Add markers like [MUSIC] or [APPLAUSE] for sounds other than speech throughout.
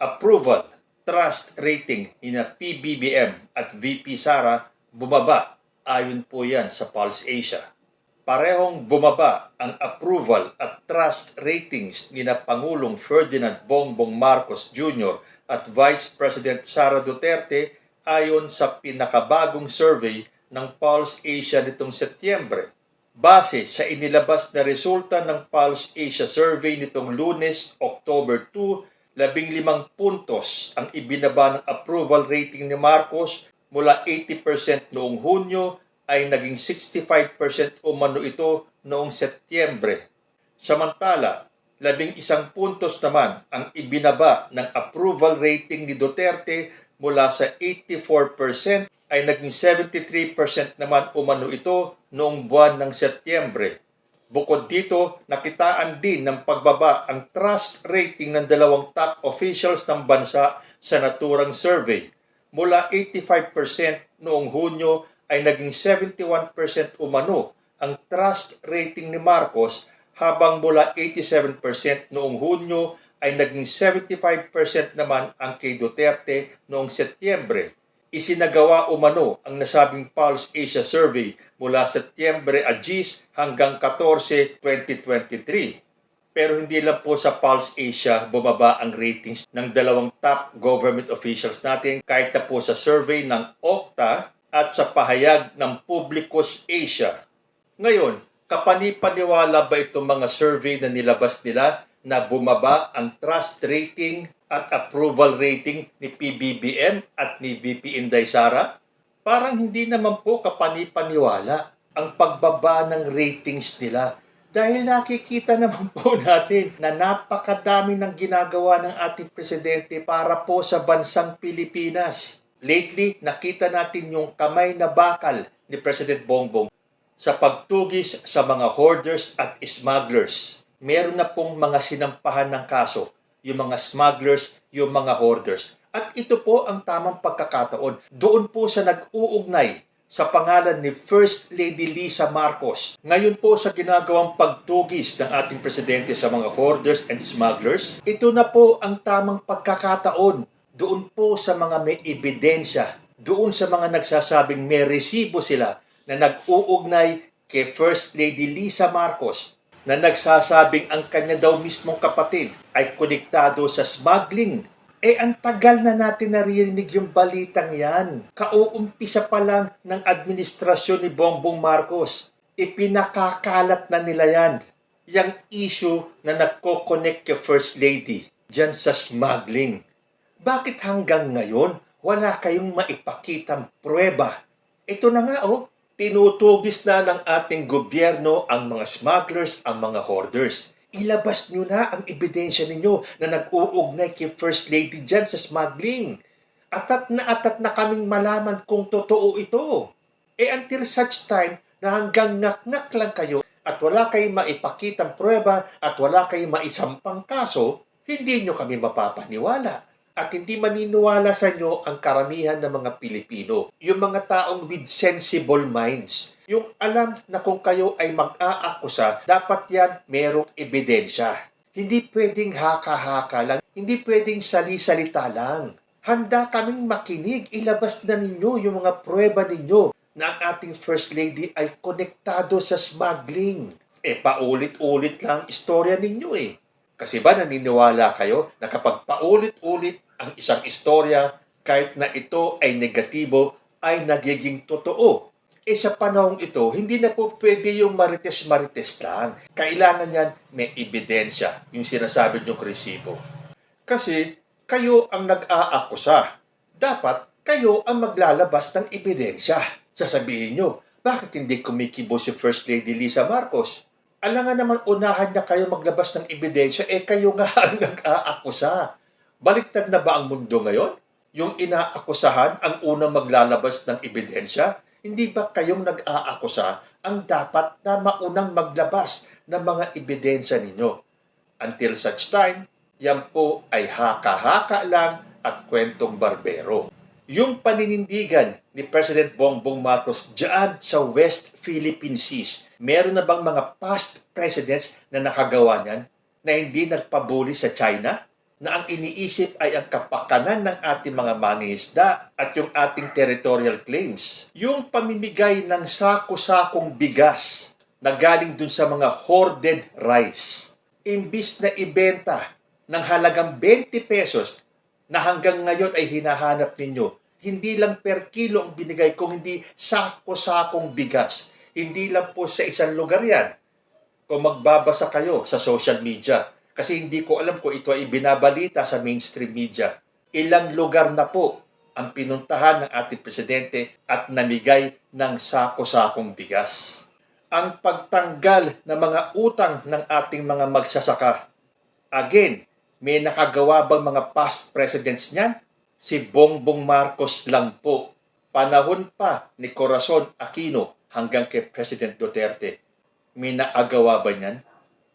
approval, trust rating ni na PBBM at VP Sara bumaba ayon po yan sa Pulse Asia. Parehong bumaba ang approval at trust ratings ni na Pangulong Ferdinand Bongbong Marcos Jr. at Vice President Sara Duterte ayon sa pinakabagong survey ng Pulse Asia nitong Setyembre. Base sa inilabas na resulta ng Pulse Asia Survey nitong lunes, October 2, labing limang puntos ang ibinaba ng approval rating ni Marcos mula 80% noong Hunyo ay naging 65% umano ito noong Setyembre. Samantala, labing isang puntos naman ang ibinaba ng approval rating ni Duterte mula sa 84% ay naging 73% naman umano ito noong buwan ng Setyembre. Bukod dito, nakitaan din ng pagbaba ang trust rating ng dalawang top officials ng bansa sa naturang survey. Mula 85% noong Hunyo ay naging 71% umano ang trust rating ni Marcos habang mula 87% noong Hunyo ay naging 75% naman ang kay Duterte noong Setyembre. Isinagawa umano ang nasabing Pulse Asia Survey mula Setyembre 10 hanggang 14, 2023. Pero hindi lang po sa Pulse Asia bumaba ang ratings ng dalawang top government officials natin kahit na po sa survey ng Okta at sa pahayag ng Publicus Asia. Ngayon, kapanipaniwala ba itong mga survey na nilabas nila na bumaba ang trust rating at approval rating ni PBBM at ni VP Inday Sara? Parang hindi naman po kapanipaniwala ang pagbaba ng ratings nila dahil nakikita naman po [LAUGHS] natin na napakadami ng ginagawa ng ating presidente para po sa bansang Pilipinas. Lately, nakita natin yung kamay na bakal ni President Bongbong sa pagtugis sa mga hoarders at smugglers. Meron na pong mga sinampahan ng kaso, yung mga smugglers, yung mga hoarders. At ito po ang tamang pagkakataon. Doon po sa nag-uugnay sa pangalan ni First Lady Lisa Marcos. Ngayon po sa ginagawang pagtugis ng ating presidente sa mga hoarders and smugglers, ito na po ang tamang pagkakataon doon po sa mga may ebidensya, doon sa mga nagsasabing may resibo sila na nag-uugnay kay First Lady Lisa Marcos na nagsasabing ang kanya daw mismong kapatid ay konektado sa smuggling. Eh, ang tagal na natin naririnig yung balitang yan. Kauumpisa pa lang ng administrasyon ni Bongbong Marcos. Ipinakakalat na nila yan. Yang issue na nagko-connect kay First Lady dyan sa smuggling. Bakit hanggang ngayon wala kayong maipakitang pruweba? Ito na nga oh, tinutugis na ng ating gobyerno ang mga smugglers, ang mga hoarders. Ilabas nyo na ang ebidensya ninyo na nag-uugnay kay First Lady dyan sa smuggling. Atat na atat na kaming malaman kung totoo ito. Eh until such time na hanggang ngak-ngak lang kayo at wala kayong maipakitang pruweba at wala kayong maisampang kaso, hindi nyo kami mapapaniwala at hindi maniniwala sa inyo ang karamihan ng mga Pilipino. Yung mga taong with sensible minds. Yung alam na kung kayo ay mag-aakusa, dapat yan merong ebidensya. Hindi pwedeng haka-haka lang. Hindi pwedeng sali-salita lang. Handa kaming makinig. Ilabas na ninyo yung mga pruweba ninyo na ang ating First Lady ay konektado sa smuggling. Eh, paulit-ulit lang istorya ninyo eh. Kasi ba naniniwala kayo na kapag paulit-ulit ang isang istorya, kahit na ito ay negatibo, ay nagiging totoo? Eh sa panahong ito, hindi na po pwede yung marites-marites lang. Kailangan yan may ebidensya, yung sinasabi niyong resibo. Kasi kayo ang nag-aakusa. Dapat kayo ang maglalabas ng ebidensya. Sasabihin nyo, bakit hindi kumikibo si First Lady Lisa Marcos? Alangan naman unahan niya kayo maglabas ng ebidensya, eh kayo nga [LAUGHS] ang nag-aakusa. Baliktad na ba ang mundo ngayon? Yung inaakusahan ang unang maglalabas ng ebidensya? Hindi ba kayong nag-aakusa ang dapat na maunang maglabas ng mga ebidensya ninyo? Until such time, yan po ay haka-haka lang at kwentong barbero. Yung paninindigan ni President Bongbong Marcos dyan sa West Philippine Seas, meron na bang mga past presidents na nakagawa niyan na hindi nagpabuli sa China? Na ang iniisip ay ang kapakanan ng ating mga mangingisda at yung ating territorial claims. Yung pamimigay ng sako-sakong bigas na galing dun sa mga hoarded rice. Imbis na ibenta ng halagang 20 pesos na hanggang ngayon ay hinahanap ninyo, hindi lang per kilo ang binigay, kung hindi sako-sakong bigas. Hindi lang po sa isang lugar yan. Kung magbabasa kayo sa social media, kasi hindi ko alam kung ito ay binabalita sa mainstream media. Ilang lugar na po ang pinuntahan ng ating presidente at namigay ng sako-sakong bigas. Ang pagtanggal ng mga utang ng ating mga magsasaka. Again, may nakagawa bang mga past presidents niyan? Si Bongbong Marcos lang po. Panahon pa ni Corazon Aquino hanggang kay President Duterte. May naagawa ba niyan?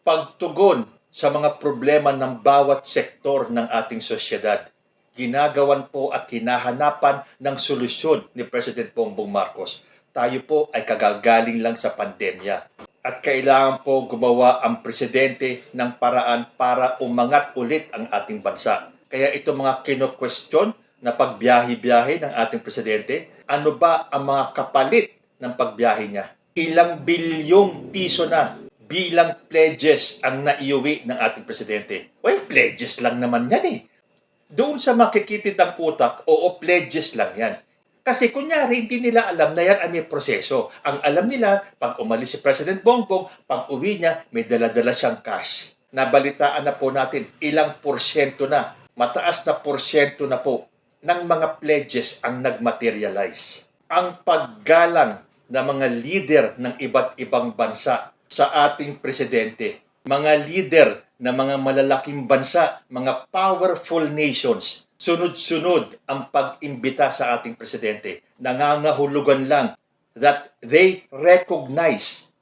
Pagtugon sa mga problema ng bawat sektor ng ating sosyedad. Ginagawan po at hinahanapan ng solusyon ni President Bongbong Marcos. Tayo po ay kagagaling lang sa pandemya. At kailangan po gumawa ang presidente ng paraan para umangat ulit ang ating bansa. Kaya ito mga kino-question na pagbiyahe-biyahe ng ating presidente, ano ba ang mga kapalit ng pagbiyahe niya? Ilang bilyong piso na bilang pledges ang naiuwi ng ating presidente. Well, pledges lang naman yan eh. Doon sa makikitid ang utak, oo, pledges lang yan. Kasi kunyari, hindi nila alam na yan ay may proseso. Ang alam nila, pag umalis si President Bongbong, pag uwi niya, may dala-dala siyang cash. Nabalitaan na po natin ilang porsyento na, mataas na porsyento na po ng mga pledges ang nagmaterialize. Ang paggalang ng mga leader ng iba't ibang bansa sa ating presidente, mga leader ng mga malalaking bansa, mga powerful nations, sunod-sunod ang pag-imbita sa ating presidente. Nangangahulugan lang that they recognize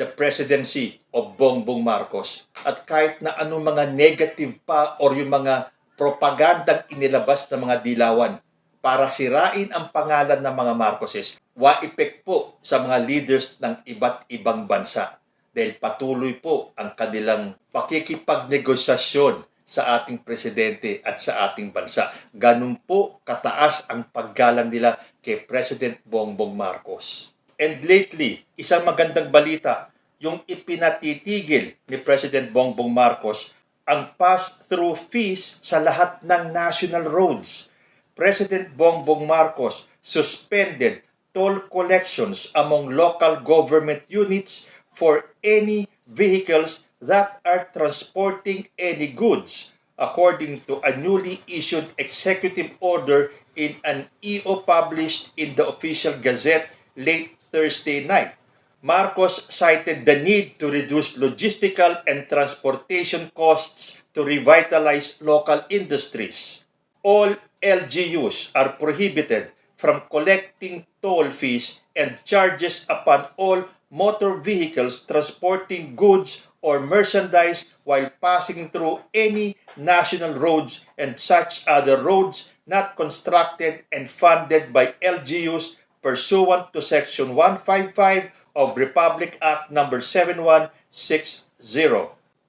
the presidency of Bongbong Marcos. At kahit na anong mga negative pa or yung mga propagandang inilabas ng mga dilawan para sirain ang pangalan ng mga Marcoses, wa-epek po sa mga leaders ng iba't ibang bansa dahil patuloy po ang kanilang pakikipagnegosasyon sa ating presidente at sa ating bansa. Ganun po kataas ang paggalang nila kay President Bongbong Marcos. And lately, isang magandang balita, yung ipinatitigil ni President Bongbong Marcos ang pass-through fees sa lahat ng national roads. President Bongbong Marcos suspended toll collections among local government units for any vehicles that are transporting any goods, according to a newly issued executive order in an EO published in the official gazette late Thursday night. Marcos cited the need to reduce logistical and transportation costs to revitalize local industries. All LGUs are prohibited from collecting toll fees and charges upon all motor vehicles transporting goods or merchandise while passing through any national roads and such other roads not constructed and funded by LGUs pursuant to Section 155 of Republic Act Number 7160.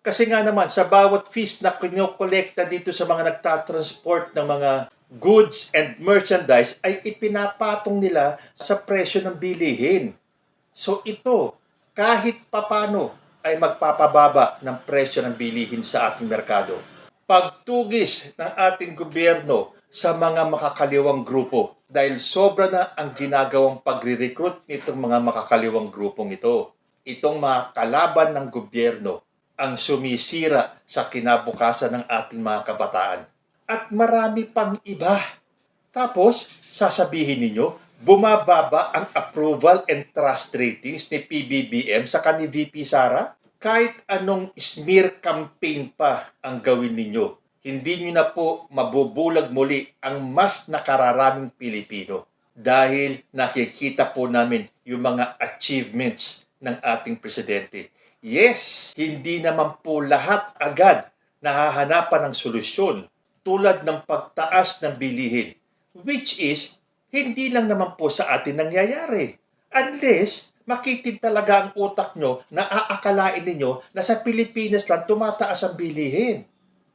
Kasi nga naman, sa bawat fees na kinokolekta dito sa mga nagtatransport ng mga goods and merchandise ay ipinapatong nila sa presyo ng bilihin. So ito, kahit papano ay magpapababa ng presyo ng bilihin sa ating merkado. Pagtugis ng ating gobyerno sa mga makakaliwang grupo dahil sobra na ang ginagawang pagre-recruit nitong mga makakaliwang grupong ito. Itong mga kalaban ng gobyerno ang sumisira sa kinabukasan ng ating mga kabataan. At marami pang iba. Tapos, sasabihin ninyo, bumababa ang approval and trust ratings ni PBBM sa ni VP Sara? Kahit anong smear campaign pa ang gawin ninyo, hindi nyo na po mabubulag muli ang mas nakararaming Pilipino dahil nakikita po namin yung mga achievements ng ating presidente. Yes, hindi naman po lahat agad nahahanapan ng solusyon tulad ng pagtaas ng bilihin, which is hindi lang naman po sa atin nangyayari. Unless makitid talaga ang utak nyo na aakalain ninyo na sa Pilipinas lang tumataas ang bilihin.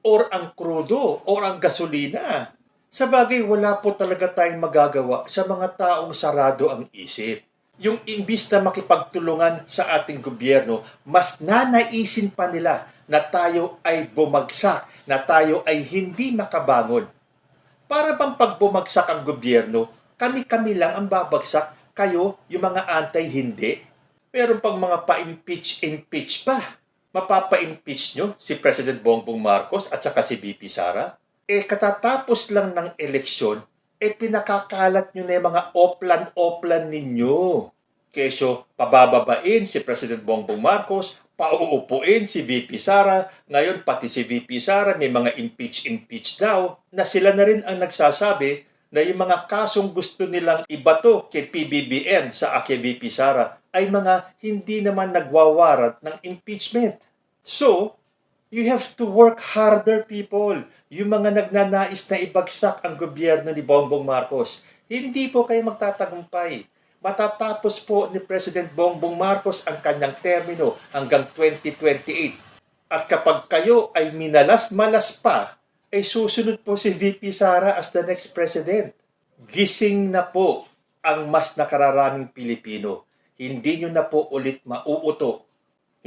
or ang krudo or ang gasolina. Sa bagay, wala po talaga tayong magagawa sa mga taong sarado ang isip. Yung imbis na makipagtulungan sa ating gobyerno, mas nanaisin pa nila na tayo ay bumagsak, na tayo ay hindi makabangon. Para bang pag bumagsak ang gobyerno, kami-kami lang ang babagsak, kayo, yung mga antay-hindi. Meron pang mga pa-impeach-impeach pa. Mapapa-impeach nyo si President Bongbong Marcos at saka si VP Sara. Eh, katatapos lang ng eleksyon, eh pinakakalat nyo na yung mga oplan-oplan ninyo. Keso, pabababain si President Bongbong Marcos, pauupuin si VP Sara, ngayon pati si VP Sara may mga impeach-impeach daw, na sila na rin ang nagsasabi na yung mga kasong gusto nilang ibato kay PBBM sa VP Sara ay mga hindi naman nagwawarat ng impeachment. So, you have to work harder, people. Yung mga nagnanais na ibagsak ang gobyerno ni Bongbong Marcos, hindi po kayo magtatagumpay. Matatapos po ni President Bongbong Marcos ang kanyang termino hanggang 2028. At kapag kayo ay minalas-malas pa, ay susunod po si VP Sara as the next president. Gising na po ang mas nakararaming Pilipino. Hindi nyo na po ulit mauuto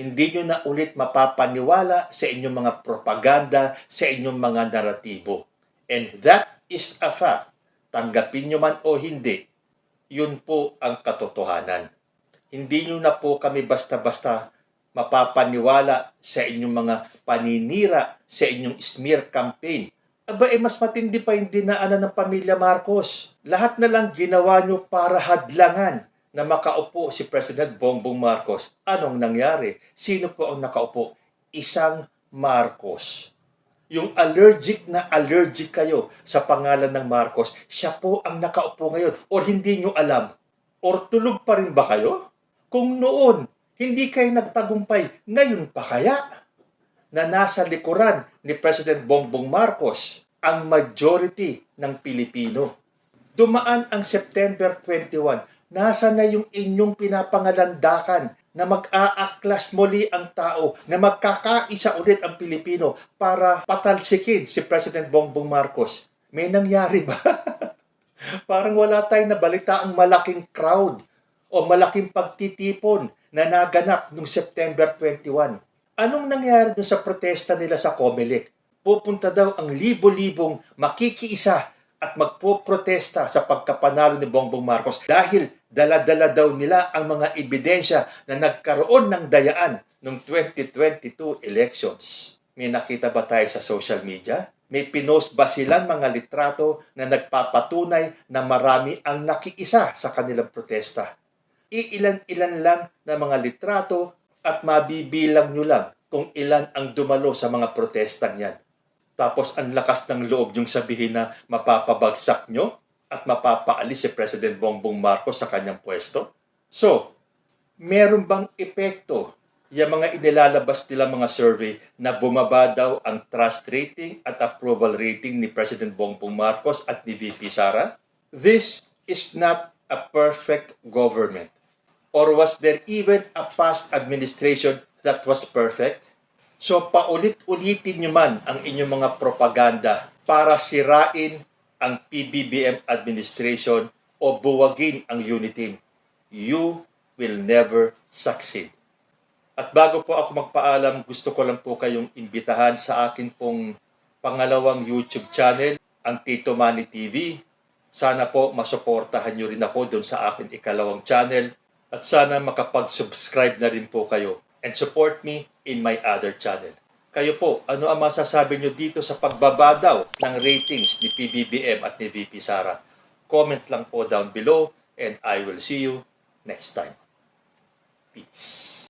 hindi nyo na ulit mapapaniwala sa inyong mga propaganda, sa inyong mga naratibo. And that is a fact. Tanggapin nyo man o hindi, yun po ang katotohanan. Hindi nyo na po kami basta-basta mapapaniwala sa inyong mga paninira sa inyong smear campaign. Aba, eh, mas matindi pa yung dinaanan ng pamilya Marcos. Lahat na lang ginawa nyo para hadlangan na makaupo si President Bongbong Marcos. Anong nangyari? Sino po ang nakaupo? Isang Marcos. Yung allergic na allergic kayo sa pangalan ng Marcos, siya po ang nakaupo ngayon. Or hindi nyo alam. Or tulog pa rin ba kayo? Kung noon, hindi kayo nagtagumpay, ngayon pa kaya? Na nasa likuran ni President Bongbong Marcos ang majority ng Pilipino. Dumaan ang September 21 nasa na yung inyong pinapangalandakan na mag-aaklas muli ang tao, na magkakaisa ulit ang Pilipino para patalsikin si President Bongbong Marcos. May nangyari ba? [LAUGHS] Parang wala tayong nabalita ang malaking crowd o malaking pagtitipon na naganap noong September 21. Anong nangyari dun sa protesta nila sa Comelec? Pupunta daw ang libo-libong makikiisa at magpoprotesta sa pagkapanalo ni Bongbong Marcos dahil dala-dala daw nila ang mga ebidensya na nagkaroon ng dayaan noong 2022 elections. May nakita ba tayo sa social media? May pinost ba silang mga litrato na nagpapatunay na marami ang nakiisa sa kanilang protesta? Iilan-ilan lang na mga litrato at mabibilang nyo lang kung ilan ang dumalo sa mga protestang yan. Tapos ang lakas ng loob yung sabihin na mapapabagsak nyo at mapapaalis si President Bongbong Marcos sa kanyang pwesto. So, meron bang epekto yung mga inilalabas nila mga survey na bumaba daw ang trust rating at approval rating ni President Bongbong Marcos at ni VP Sara? This is not a perfect government. Or was there even a past administration that was perfect? So paulit-ulitin nyo man ang inyong mga propaganda para sirain ang PBBM administration o buwagin ang Unitim. You will never succeed. At bago po ako magpaalam, gusto ko lang po kayong imbitahan sa akin pong pangalawang YouTube channel, ang Tito Manny TV. Sana po masuportahan nyo rin ako doon sa akin ikalawang channel at sana makapag-subscribe na rin po kayo and support me in my other channel. Kayo po, ano ang masasabi nyo dito sa pagbaba daw ng ratings ni PBBM at ni VP Sara? Comment lang po down below and I will see you next time. Peace.